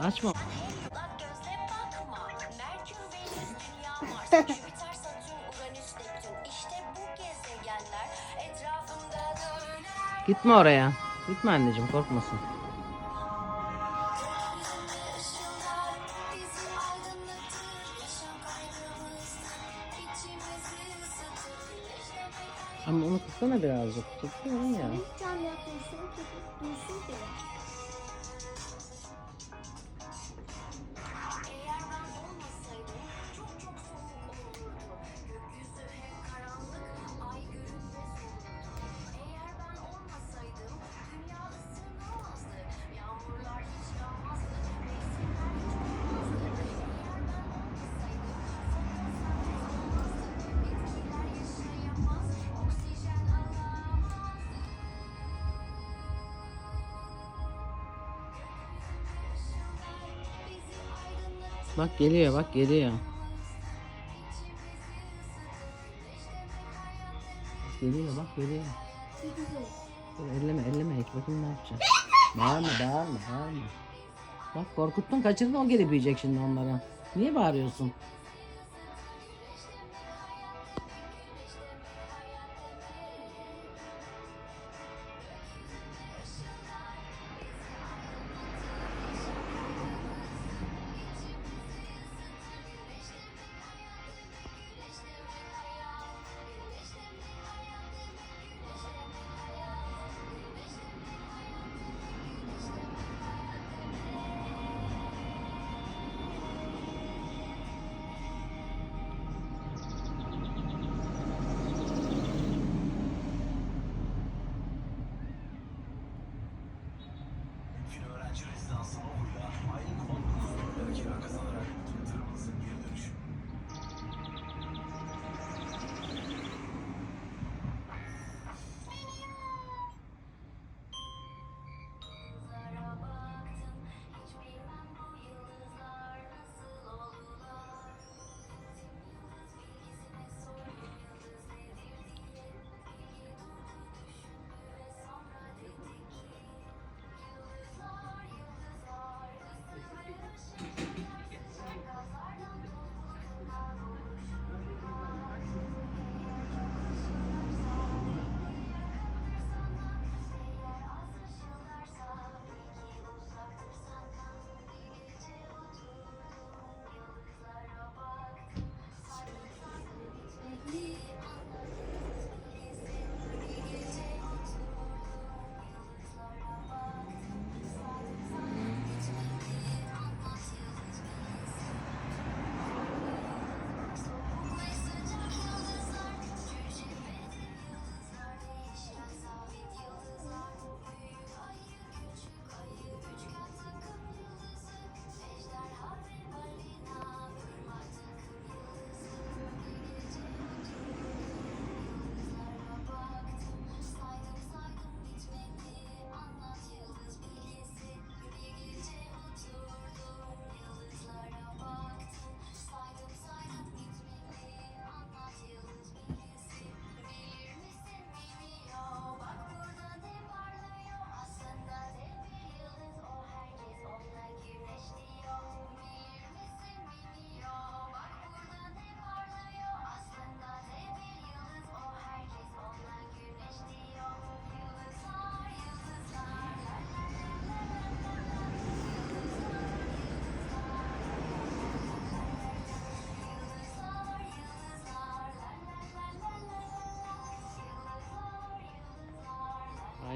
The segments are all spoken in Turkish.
Açma. Gitme oraya. Gitme anneciğim korkmasın. Ama onu kıssana birazcık. Tutuyorum ya. Lütfen yaklaşın. Duysun ki. Bak geliyor bak geliyor. Geliyor bak geliyor. Elleme elleme hiç bakayım ne yapacak. bağırma bağırma bağırma. Bak korkuttun kaçırdın o gelip yiyecek şimdi onlara. Niye bağırıyorsun?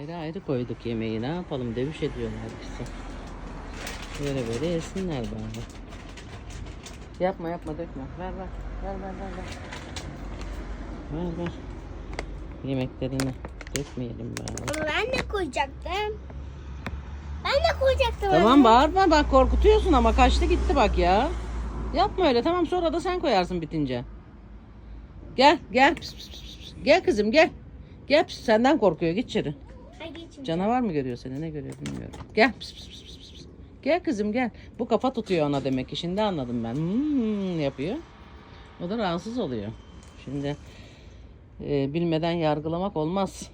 Ayrı ayrı koyduk yemeği ne yapalım dövüş ediyorlar bizi. Böyle böyle yesinler bari. Yapma yapma dökme. Ver ver. Ver ver ver ver. Ver ver. Yemeklerini dökmeyelim bari. Ama ben de koyacaktım. Ben de koyacaktım. Tamam anne. bağırma bak korkutuyorsun ama kaçtı gitti bak ya. Yapma öyle tamam sonra da sen koyarsın bitince. Gel gel pis, pis, pis, pis. Gel kızım gel. Gel pis, senden korkuyor git içeri. Canavar mı görüyor seni ne görüyor bilmiyorum. Gel pis, pis, pis, pis, pis. Gel kızım gel. Bu kafa tutuyor ona demek ki şimdi anladım ben. Hmm, yapıyor. O da rahatsız oluyor. Şimdi e, bilmeden yargılamak olmaz.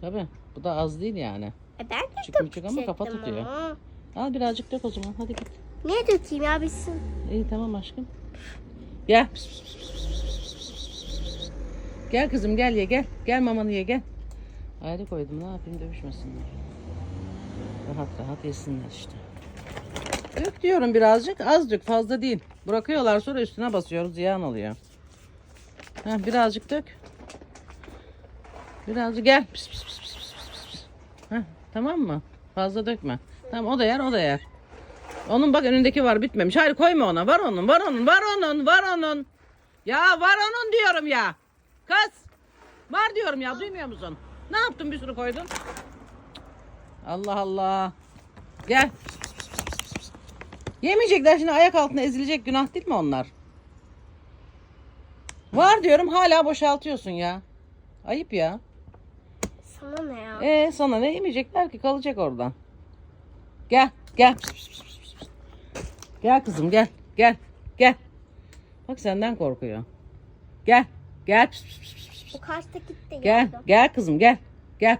Tabi bu da az değil yani. E ben de Küçük küçük ama kafa tutuyor. ama. Al birazcık dök o zaman. Hadi git. Niye dökeyim ya bitsin? İyi tamam aşkım. Gel. Gel kızım gel ye gel. Gel mamanı ye gel. Ayrı koydum ne yapayım dövüşmesinler. Rahat rahat yesinler işte. Dök diyorum birazcık az dök fazla değil. Bırakıyorlar sonra üstüne basıyoruz ziyan oluyor. Heh, birazcık dök. Birazcık gel. Pis, pis, pis, pis, pis, pis. Heh, tamam mı? Fazla dökme. Tamam o da yer o da yer. Onun bak önündeki var bitmemiş. Hayır koyma ona. Var onun, var onun, var onun, var onun. Ya var onun diyorum ya. Kız. Var diyorum ya duymuyor musun? Ne yaptın bir sürü koydun? Allah Allah. Gel. Yemeyecekler şimdi ayak altına ezilecek günah değil mi onlar? Var diyorum hala boşaltıyorsun ya. Ayıp ya. Sana ne ya? Ee sana ne yemeyecekler ki kalacak oradan. Gel gel. Gel kızım gel gel gel. Bak senden korkuyor. Gel gel. Bu karşıdaki de Gel geldi. gel kızım gel. Gel.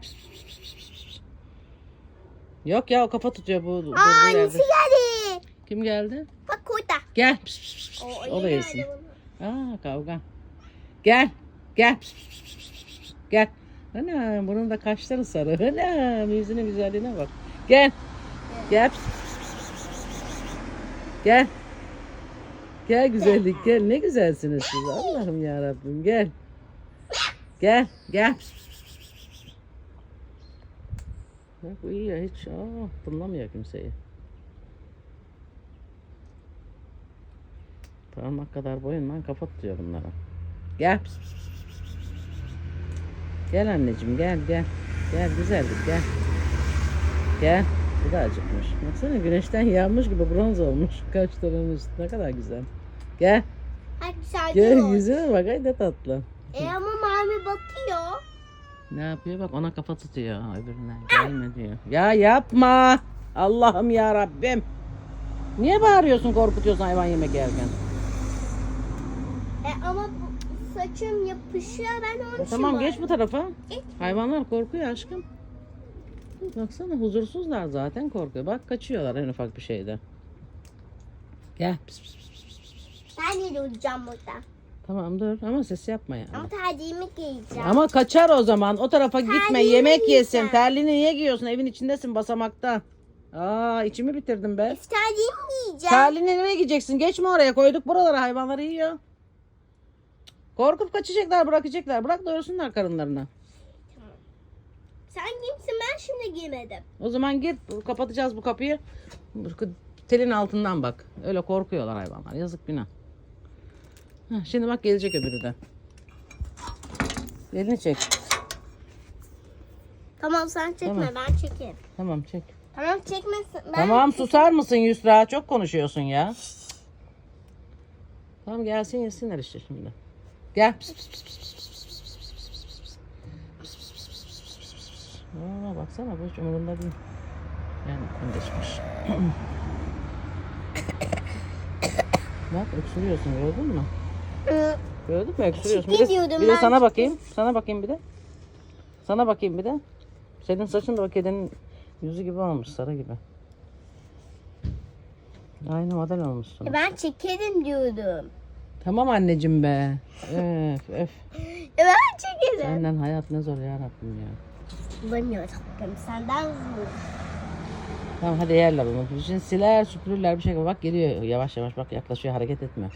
Yok ya o kafa tutuyor bu. durduğu Aa yerde. annesi geldi. Kim geldi? Bak burada. Gel. O, O da iyi yesin. geldi bana. Aa kavga. Gel. Gel. Gel. Ana bunun da kaşları sarı. Ana yüzünün güzelliğine bak. Gel. Gel. Gel. Gel güzellik gel. Ne güzelsiniz siz. Allah'ım ya Rabbim gel. Gel. Gel. Bak uyuyor hiç. Aa, tınlamıyor kimseyi. Parmak kadar boyundan kafa tutuyor bunlara. Gel. Gel anneciğim gel gel. Gel güzellik gel. Gel. Bu da acıkmış. Baksana güneşten yanmış gibi bronz olmuş. Kaşlarının üstü ne kadar güzel. Gel. Hadi güzel Gel yüzüne bak ay ne tatlı. E ama mavi bakıyor. Ne yapıyor bak ona kafa tutuyor öbürüne. Gelme diyor. Ya yapma. Allah'ım ya Rabbim. Niye bağırıyorsun korkutuyorsun hayvan yemek yerken? E ama bu saçım yapışıyor ben onun için Tamam geç bu tarafa. Geç. Hayvanlar korkuyor aşkım. Baksana huzursuzlar zaten korkuyor. Bak kaçıyorlar en ufak bir şeyde. Gel. Pis, pis, pis, pis, pis, pis, pis. Ben de duracağım burada. Tamam dur ama ses yapma yani. Ama terliğimi giyeceğim. Ama kaçar o zaman. O tarafa gitme. Terliğimi Yemek yesin. giyeceğim. Terliğini niye giyiyorsun? Evin içindesin basamakta. Aa içimi bitirdim be. Terliğimi giyeceğim. Terliğini nereye giyeceksin? Geçme oraya. Koyduk buralara hayvanları yiyor. Korkup kaçacaklar bırakacaklar. Bırak doyursunlar karınlarına. Sen kimsin ben şimdi giymedim. O zaman git kapatacağız bu kapıyı. Telin altından bak. Öyle korkuyorlar hayvanlar. Yazık günah. Heh, şimdi bak gelecek öbürü de. Elini çek. Tamam sen çekme Tamam. ben çekeyim. Tamam çek. Tamam çekmesin. Ben Tamam susar mısın Yusra? Çok konuşuyorsun ya. Tamam gelsin yesinler işte şimdi. Gel. Pis, pis, pis, pis. Aa, baksana bu hiç umurunda değil. Yani geçmiş. Bak öksürüyorsun gördün mü? Gördün mü öksürüyorsun. Bir de, bir de ben. sana bakayım. Sana bakayım bir de. Sana bakayım bir de. Senin saçın da o kedinin yüzü gibi olmuş sarı gibi. Aynı model olmuşsun. ben çekerim diyordum. Tamam anneciğim be. Öf öf. E ben çekerim. Senden hayat ne zor ya Rabbim ya. Bulamıyorum tatlım senden zor. Tamam hadi yerler onu. Şimdi siler süpürürler bir şey. Bak geliyor yavaş yavaş bak yaklaşıyor hareket etme.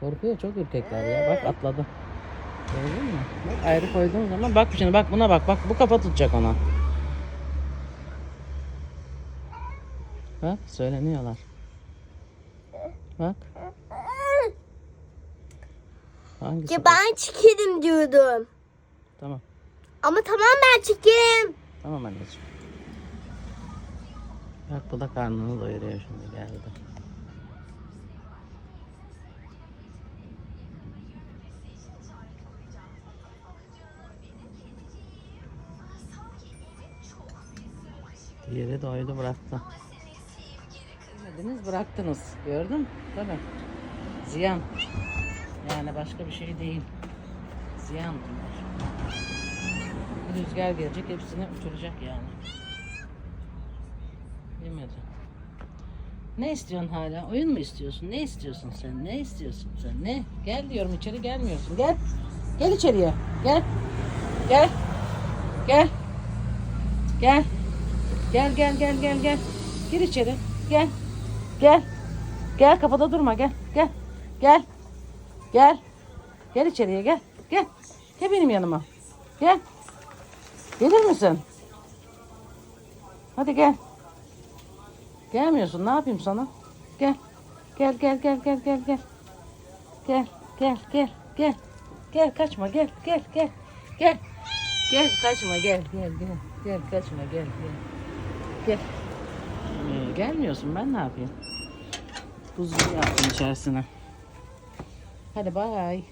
Korkuyor çok ürkekler ya. Bak atladı. Gördün mü? Bak ayrı koyduğun zaman bak şimdi bak buna bak. Bak bu kafa tutacak ona. Bak söyleniyorlar. Bak. Hangisi? Ya ben çekerim diyordum. Tamam. Ama tamam ben çekerim. Tamam anneciğim. Bak bu da karnını doyuruyor şimdi geldi. Diğeri doydu bıraktı. Yemediniz bıraktınız. Gördün? Tabii. Ziyan. Yani başka bir şey değil. Ziyan bunlar. Bir rüzgar gelecek hepsini uçuracak yani. Yemedi. Ne istiyorsun hala? Oyun mu istiyorsun? Ne istiyorsun sen? Ne istiyorsun sen? Ne? Gel diyorum içeri gelmiyorsun. Gel. Gel içeriye. Gel. Gel. Gel. Gel. Gel gel gel gel gel. Gir içeri. Gel. Gel. Gel kapıda durma gel. Gel. Gel. Gel. Gel içeriye gel. Gel. Gel benim yanıma. Gel. Gelir misin? Hadi gel. Gelmiyorsun. Ne yapayım sana? Gel. Gel gel gel gel gel gel. Gel gel gel gel. Gel kaçma gel gel gel. Gel. Gel kaçma gel gel gel. Gel kaçma gel gel. Gel. Ee, gelmiyorsun ben ne yapayım? Buzlu yaptım içerisine. Hadi bay.